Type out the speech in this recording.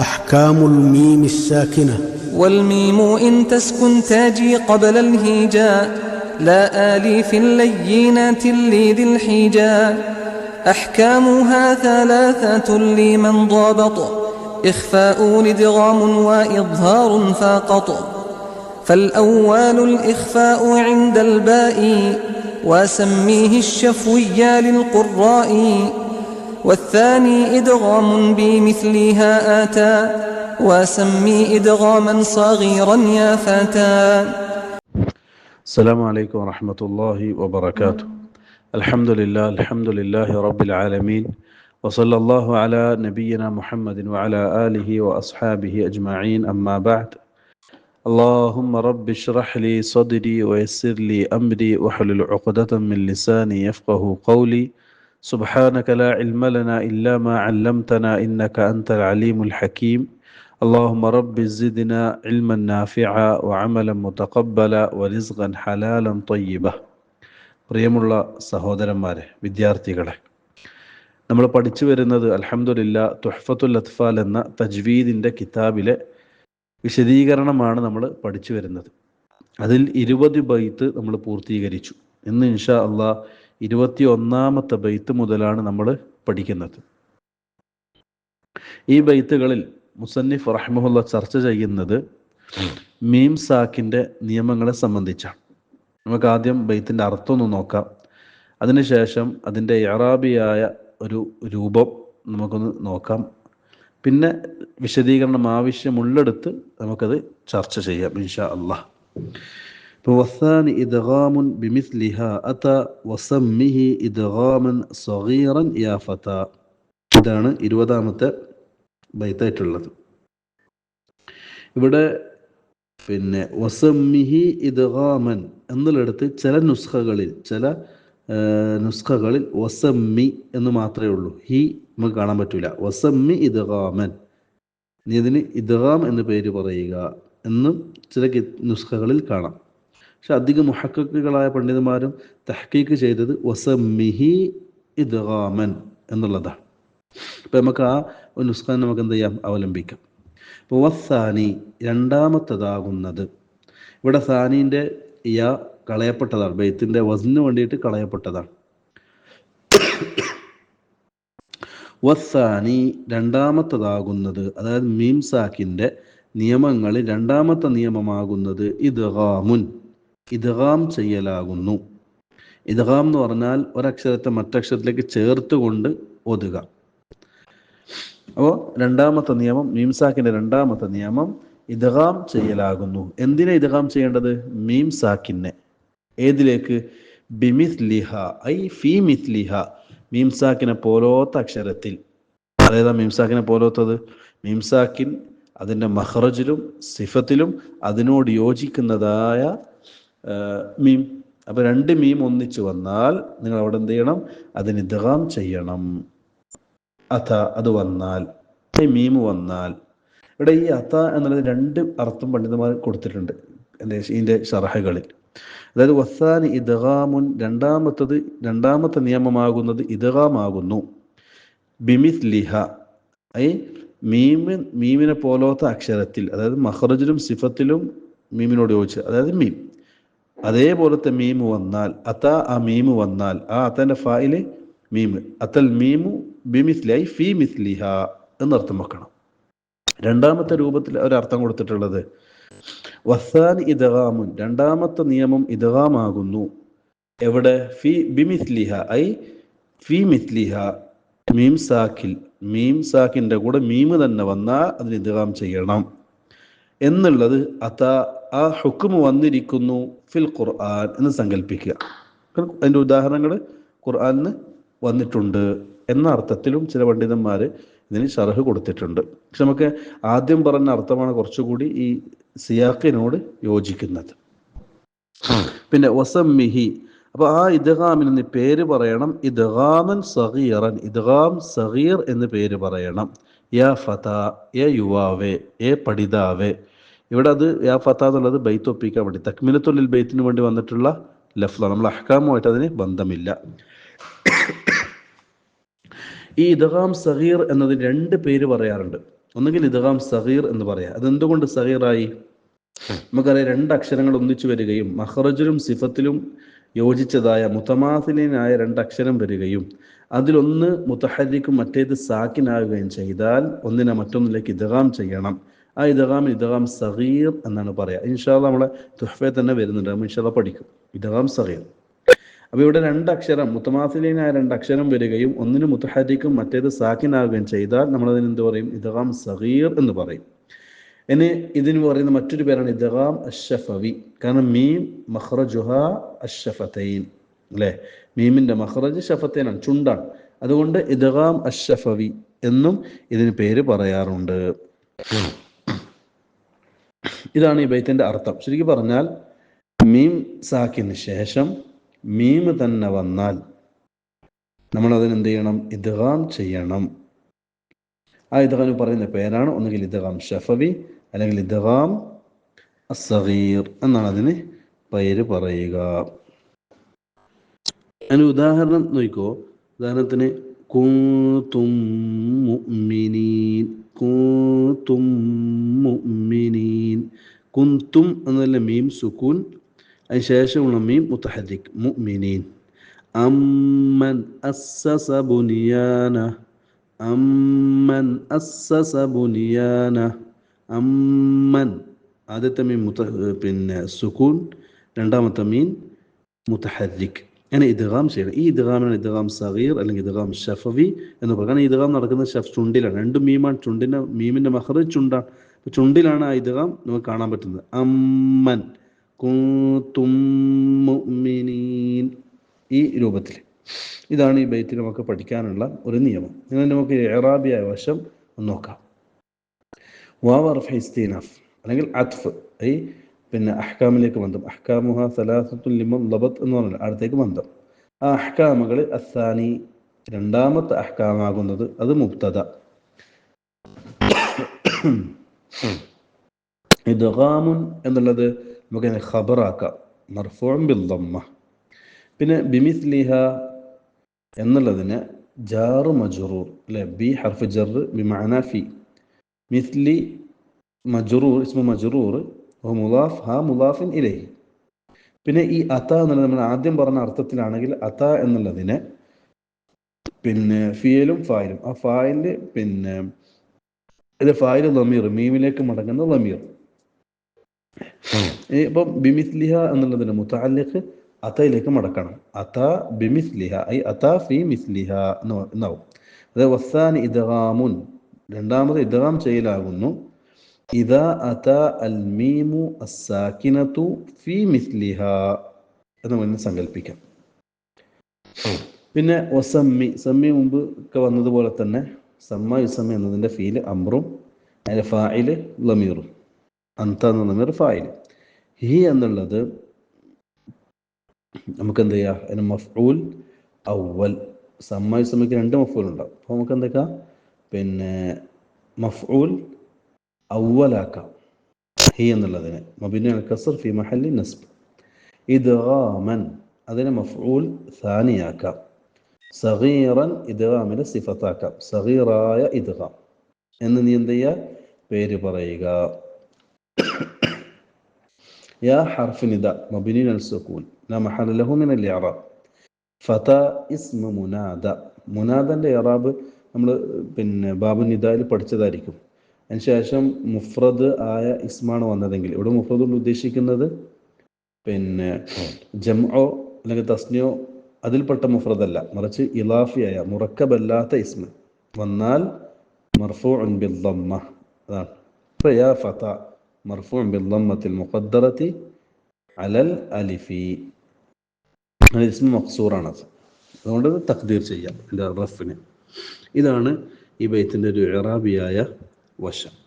أحكام الميم الساكنة. والميم إن تسكن تاجي قبل الهيجاء لا آليف لينات لي ذي الحجاء أحكامها ثلاثة لمن ضابط إخفاء لدغام وإظهار فاقط. فالأول الإخفاء عند الباء وسميه الشفوي للقراء. والثاني إدغام بمثلها آتى وسمي إدغاما صغيرا يا فتى السلام عليكم ورحمة الله وبركاته. الحمد لله الحمد لله رب العالمين وصلى الله على نبينا محمد وعلى آله وأصحابه أجمعين أما بعد. اللهم رب اشرح لي صدري ويسر لي أمري واحلل عقدة من لساني يفقه قولي. سبحانك لا علم لنا إلا ما علمتنا إنك أنت العليم الحكيم اللهم رب زدنا علما نافعا وعملا متقبلا ورزقا حلالا طيبا പ്രിയമുള്ള സഹോദരന്മാരെ വിദ്യാർത്ഥികളെ നമ്മൾ പഠിച്ചു വരുന്നത് അൽഹംദുലില്ല തുഹ്ഫത്തുൽ അത്ഫാൽ എന്ന തജ്വീദിൻ്റെ കിതാബിലെ വിശദീകരണമാണ് നമ്മൾ പഠിച്ചു വരുന്നത് അതിൽ ഇരുപത് ബൈത്ത് നമ്മൾ പൂർത്തീകരിച്ചു ഇന്ന് ഇൻഷാ അള്ളാ ഇരുപത്തി ഒന്നാമത്തെ ബൈത്ത് മുതലാണ് നമ്മൾ പഠിക്കുന്നത്. ഈ ബൈത്തുകളിൽ മുസന്നിഫ് റഹ്മുല്ല ചർച്ച ചെയ്യുന്നത് മീം സാക്കിന്റെ നിയമങ്ങളെ സംബന്ധിച്ചാണ്. നമുക്ക് ആദ്യം ബൈത്തിന്റെ അർത്ഥം ഒന്ന് നോക്കാം അതിനുശേഷം അതിന്റെ ഇറാബിയായ ഒരു രൂപം നമുക്കൊന്ന് നോക്കാം. പിന്നെ വിശദീകരണം ആവശ്യമുള്ളെടുത്ത് നമുക്കത് ചർച്ച ചെയ്യാം ഇൻഷാ അള്ളാഹ് വസാനി ഇദ്ഗാമുൻ ബിമിസ്ലിഹ അത വസമ്മിഹി ഇദ്ഗാമൻ സഗീറൻ യാ ഫത ഇതാണ് ഇരുപതാമത്തെ ബൈത്തായിട്ടുള്ളത്. ഇവിടെ പിന്നെ വസമ്മിഹി ഇദ്ഗാമൻ എന്നുള്ളിടത്ത് ചില നുസ്ഖകളിൽ ചില നുസ്ഖകളിൽ വസമ്മി എന്ന് മാത്രമേ ഉള്ളൂ. ഹി നമുക്ക് കാണാൻ പറ്റൂല. വസമ്മി ഇദ്ഗാമൻ. നീ ഇതിന് ഇദ്ഗാം എന്ന് പേര് പറയുക എന്നും ചില നുസ്ഖകളിൽ കാണാം. പക്ഷെ അധിക മുഹക്കുകളായ പണ്ഡിതന്മാരും തഹക്കീക്ക് ചെയ്തത് വസമിഹി ഇദ്ഗാമൻ എന്നുള്ളതാണ്. അപ്പം നമുക്ക് ആ ഒരു നുസ്ഖാൻ നമുക്ക് എന്ത് ചെയ്യാം? അവലംബിക്കാം. അപ്പൊ വസാനി രണ്ടാമത്തതാകുന്നത്. ഇവിടെ സാനീന്റെ യ കളയപ്പെട്ടതാണ്. ബെയ്ത്തിന്റെ വസിന് വേണ്ടിയിട്ട് കളയപ്പെട്ടതാണ്. വസാനി രണ്ടാമത്തതാകുന്നത് അതായത് മീം സാക്കിന്റെ നിയമങ്ങളിൽ രണ്ടാമത്തെ നിയമമാകുന്നത് ഇദ്ഗാമുൻ. ഇദ്ഗാം ചെയ്യലാകുന്നു. ഇദ്ഗാം എന്ന് പറഞ്ഞാൽ ഒരക്ഷരത്തെ മറ്റക്ഷരത്തിലേക്ക് ചേർത്തുകൊണ്ട് ഒതുക അപ്പോൾ രണ്ടാമത്തെ നിയമം മീംസാക്കിന്റെ രണ്ടാമത്തെ നിയമം ഇദ്ഗാം ചെയ്യലാകുന്നു. എന്തിനാ ഇദ്ഗാം ചെയ്യേണ്ടത്? മീംസാക്കിനെ. ഏതിലേക്ക്? ബിമിസ്ലിഹ ഐ ഫി മീംസാക്കിനെ പോലോത്ത അക്ഷരത്തിൽ. അതേതാ മീംസാക്കിനെ പോലോത്തത്? മീംസാക്കിൻ അതിന്റെ മഹ്റജിലും സിഫത്തിലും അതിനോട് യോജിക്കുന്നതായ മീം. അപ്പോൾ രണ്ട് മീം ഒന്നിച്ചു വന്നാൽ നിങ്ങൾ അവിടെ എന്ത് ചെയ്യണം? അതിന് ഇദ്ഗാം ചെയ്യണം. അഥ അത് വന്നാൽ മീം വന്നാൽ. ഇവിടെ ഈ അത്ത എന്നുള്ളത് രണ്ട് അർത്ഥം പണ്ഡിതന്മാർ കൊടുത്തിട്ടുണ്ട്. എന്റെ ഇതിന്റെ ഷറഹകളിൽ അതായത് വസാനി ഇദ്ഗാമുൻ രണ്ടാമത്തത് രണ്ടാമത്തെ നിയമമാകുന്നത് ഇദ്ഗാമാകുന്നു ബിമിത് ലിഹ ഐ മീമിൻ മീമിനെ പോലത്തെ അക്ഷരത്തിൽ അതായത് മഹ്റജിലും സിഫത്തിലും മീമിനോട് യോജിച്ച് അതായത് മീം. അതേപോലത്തെ മീമ് വന്നാൽ അത്ത ആ മീമ് വന്നാൽ ആ അത്തന്റെ ഫായിൽ മീമ് അത്തൽ മീമു ബിമിസ്ലിയായി ഫി മിസ്ലിഹ എന്നർത്ഥം വെക്കണം. രണ്ടാമത്തെ രൂപത്തിൽ ഒരർത്ഥം കൊടുത്തിട്ടുള്ളത് വസാൻ ഇദ്ഗാമുൻ രണ്ടാമത്തെ നിയമം ഇദ്ഗാമാകുന്നു എവിടെ? ഫി ബിമിസ്ലിഹ ഐ ഫി മിസ്ലിഹ മീം സാഖിൽ മീം സാഖിന്റെ കൂടെ മീമ് തന്നെ വന്നാൽ അതിന് ഇദ്ഗാം ചെയ്യണം. എന്നുള്ളത് അത ആ ഹുക്കുമ് വന്നിരിക്കുന്നു ഫിൽ ഖുർആൻ എന്ന് സങ്കല്പിക്കുക അതിന്റെ ഉദാഹരണങ്ങൾ ഖുർആനിന് വന്നിട്ടുണ്ട് എന്ന അർത്ഥത്തിലും ചില പണ്ഡിതന്മാർ ഇതിന് ഷർഹ് കൊടുത്തിട്ടുണ്ട്. പക്ഷെ നമുക്ക് ആദ്യം പറഞ്ഞ അർത്ഥമാണ് കുറച്ചുകൂടി ഈ സിയാക്കിനോട് യോജിക്കുന്നത്. പിന്നെ വസമ്മിഹി അപ്പൊ ആ ഇദ്ഗാമിന് പേര് പറയണം. ഇദ്ഗാമൻ സഗീറൻ. ഇദ്ഗാം സഗീർ എന്ന് പേര് പറയണം. യാ ഫത യ യുവാവേ ഏ പഠിതാവേ. ഇവിടെ അത് യാ ഫത്ത എന്നുള്ളത് ബൈത്ത് ഒപ്പിക്കാൻ വേണ്ടി തക്മിലത്തുള്ളിൽ ബൈത്തിന് വേണ്ടി വന്നിട്ടുള്ള ലഫ്ല നമ്മൾ അഹ്കാമുമായിട്ട് അതിന് ബന്ധമില്ല. ഈ ഇതഹാം സഹീർ എന്നതിന് രണ്ട് പേര് പറയാറുണ്ട്. ഒന്നുകിൽ ഇതഹാം സഹീർ എന്ന് പറയാം. അതെന്തുകൊണ്ട് സഹീറായി നമുക്കറിയാം രണ്ട് അക്ഷരങ്ങൾ ഒന്നിച്ചു വരികയും മഹ്റജിലും സിഫത്തിലും യോജിച്ചതായ മുത്തമാസിനായ രണ്ട് അക്ഷരം വരികയും അതിലൊന്ന് മുത്തഹരിക്കും മറ്റേത് സാക്കിനാവുകയും ചെയ്താൽ ഒന്നിനെ മറ്റൊന്നിലേക്ക് ഇതഹാം ചെയ്യണം. ആ ഇദ്ഗാം ഇദ്ഗാം സഹീർ എന്നാണ് പറയുക ഇൻഷാല്ല നമ്മളെ തുഹഫെ തന്നെ വരുന്നുണ്ട്. നമ്മൾ ഇൻഷാല്ല പഠിക്കും. ഇദ്ഗാം സഹീർ അപ്പോൾ ഇവിടെ രണ്ടക്ഷരം മുത്തമാസിലീനായ രണ്ടക്ഷരം വരികയും ഒന്നിന് മുത്തഹരിക്കും മറ്റേത് സാക്കിനാവുകയും ചെയ്താൽ നമ്മളതിന് എന്ത് പറയും? ഇദ്ഗാം സഹീർ എന്ന് പറയും. ഇനി ഇതിന് പറയുന്ന മറ്റൊരു പേരാണ് ഇദ്ഗാം അഷഫവി. കാരണം മീം മഹ്റജുഹ അഷഫത്തൈൻ അല്ലേ? മീമിന്റെ മഹ്റജ് ഷഫത്തൈനാണ് ചുണ്ടാണ്. അതുകൊണ്ട് ഇദ്ഗാം അഷഫവി എന്നും ഇതിന് പേര് പറയാറുണ്ട്. ഇതാണ് ഈ ബൈത്തിന്റെ അർത്ഥം. ശരിക്കും പറഞ്ഞാൽ മീം സാക്കിന് ശേഷം മീം തന്നെ വന്നാൽ നമ്മൾ അതിനെന്ത് ചെയ്യണം? ഇദ്ഗാം ചെയ്യണം. ആ ഇദ്ഗാം പറയുന്ന പേരാണ്. ഒന്നുകിൽ ഇദ്ഗാം ഷഫവി അല്ലെങ്കിൽ ഇദ്ഗാം അസഗീർ എന്നാണ് അതിന് പേര് പറയുക. അതിന് ഉദാഹരണം നോക്കിക്കോ ഉദാഹരണത്തിന് കൂത്തും മുഅ്മിനീൻ കുന്തും എന്നുള്ള മീം സുക്കൂൻ അതിന് ശേഷമുള്ള മീം മുത്തഹദിഖ് മുഅ്മിനീൻ. അമ്മൻ അസ്സസ ബുനിയാന അമ്മൻ അസ്സസ ബുനിയാന അമ്മൻ ആദ്യത്തെ മീൻ മുത്ത പിന്നെ സുക്കൂൻ രണ്ടാമത്തെ മീൻ മുത്തഹദിഖ് അങ്ങനെ ഇദ്ഗാം ചെയ്യണം. ഈ ഇദ്ഗാമാണ് ഇദ്ഗാം സഗീർ അല്ലെങ്കിൽ ഇദ്ഗാം ഷഫവി എന്ന് പറയുന്നത്. കാരണം ഇദ്ഗാം നടക്കുന്നത് ഷഫ് ചുണ്ടിലാണ്. രണ്ട് മീമാണ് ചുണ്ടിന്റെ മീമിന്റെ മഹ്റജ് ചുണ്ടാണ്. ചുണ്ടിലാണ് ആ ഇദ്ഗാം നമുക്ക് കാണാൻ പറ്റുന്നത്. അമ്മൻ. കുന്തും ഈ രൂപത്തിൽ. ഇതാണ് ഈ ബൈത്തിൽ നമുക്ക് പഠിക്കാനുള്ള ഒരു നിയമം. ഇങ്ങനെ നമുക്ക് എറാബിയായ വശം ഒന്ന് നോക്കാം. വാവർഫ് അല്ലെങ്കിൽ അത്ഫ്. ഈ പിന്നെ അഹ്കാമിലേക്ക് ബന്ധം. അഹ്കാമുഹ സലാസത്തുൽ ലിമം ലബത്ത് എന്ന് പറഞ്ഞാൽ അടുത്തേക്ക് ബന്ധം. ആ അഹ്കാമുകൾ അസാനി രണ്ടാമത്തെ അഹ്കാമാകുന്നത് അത് മുക്തത ഇദ്ഗാമുൻ എന്നുള്ളത് നമുക്ക് ഖബറാക്കാം. മർഫോം ബിൽ ദമ്മ. പിന്നെ ബിമിസ്ലിഹ എന്നുള്ളതിന് ജാറു മജറൂർ അല്ലെ? ബി ഹർഫ് ജർ ബിമാന ഫി. മിസ്ലി മജറൂർ ഇസ്മു മജറൂർ മുലാഫ് ഹാ മുലാഫിൻ ഇലൈ പിന്നെ ഈ അത എന്നുള്ളത് നമ്മൾ ആദ്യം പറഞ്ഞ അർത്ഥത്തിലാണെങ്കിൽ അത എന്നുള്ളതിന് പിന്നെ ഫിയലും ഫായിലും. ആ ഫായിൽ പിന്നെ ഇത് ഫായിൽ ലമീർ മീമിലേക്ക് മടങ്ങുന്ന ലമീർ ഇപ്പം ബിമിസ്ലിഹ എന്നുള്ളതിന് മുത്താലിഖ് അത്തയിലേക്ക് മടക്കണം. അത ബിമിസ്ലിഹ ഐ അത ഫി മിസ്ലിഹ എന്ന് എന്നാവും. അത് വസാൻ ഇദ്ഗാമുൻ രണ്ടാമത് ഇദ്ഗാം ചെയ്യലാകുന്നു. ഇതാ അത അൽ മീമു അസാക്കിനത്തു ഫി മിസ്ലിഹ എന്ന് പറഞ്ഞ് സങ്കല്പിക്കാം പിന്നെ ഒസമ്മി സമ്മി മുമ്പ് ഒക്കെ വന്നതുപോലെ തന്നെ സമ്മ യുസമ്മി എന്നതിന്റെ ഫീൽ അമ്രും അതിന്റെ ഫായിൽ ലമീറും. അന്ത എന്ന ലമീർ ഫായിൽ ഹി എന്നുള്ളത് നമുക്ക് എന്ത് ചെയ്യുക അതിന് മഫ്ഊൽ അവൽ സമ്മ യുസമ്മിക്ക് രണ്ട് മഫ്ഊൽ ഉണ്ടാവും അപ്പോൾ നമുക്ക് എന്തൊക്കെ പിന്നെ മഫ്ഊൽ അവലാക്കാം ഹി എന്നുള്ളതിന്. മബിന് കസർ ഫി മഹല്ലി നസ്ബ്. ഇദ്ഗാമൻ അതിനെ മഫ്ഊൽ സാനിയാക്കാം. സഹീറൻ ഇദ്ഗാമിലെ സിഫത്താക്കാം. സഹീറായ ഇദ്ഗാം. എന്ന് നീ എന്ത് ചെയ്യുക പേര് പറയുക. മുനാദന്റെ ഇറാബ് നമ്മൾ പിന്നെ ബാബു നിദായിൽ പഠിച്ചതായിരിക്കും. അതിനുശേഷം മുഫ്രദ് ആയ ഇസ്മാണ് വന്നതെങ്കിൽ ഇവിടെ മുഫ്രദ് കൊണ്ട് ഉദ്ദേശിക്കുന്നത് പിന്നെ ജംഒ അല്ലെങ്കിൽ തസ്നിയോ അതിൽപ്പെട്ട മുഫ്രദല്ല. മറിച്ച് ഇലാഫിയായ മുറക്കബല്ലാത്ത ഇസ്മ. വന്നാൽ മർഫൂ ബിദ്ദമ്മ അതാണ്. ഇപ്പൊ യാ ഫത മർഫൂ ബിദ്ദമ്മത്തിൽ മുഖദ്ദറത്തി അലൽ അലിഫി. അത് ഇസ്മ മക്സൂറാണത് അതുകൊണ്ട് അത് തക്ദീർ ചെയ്യാം എന്റെ റഫിന്. ഇതാണ് ഈ ബൈത്തിന്റെ ഒരു ഇറാബിയായ വശം.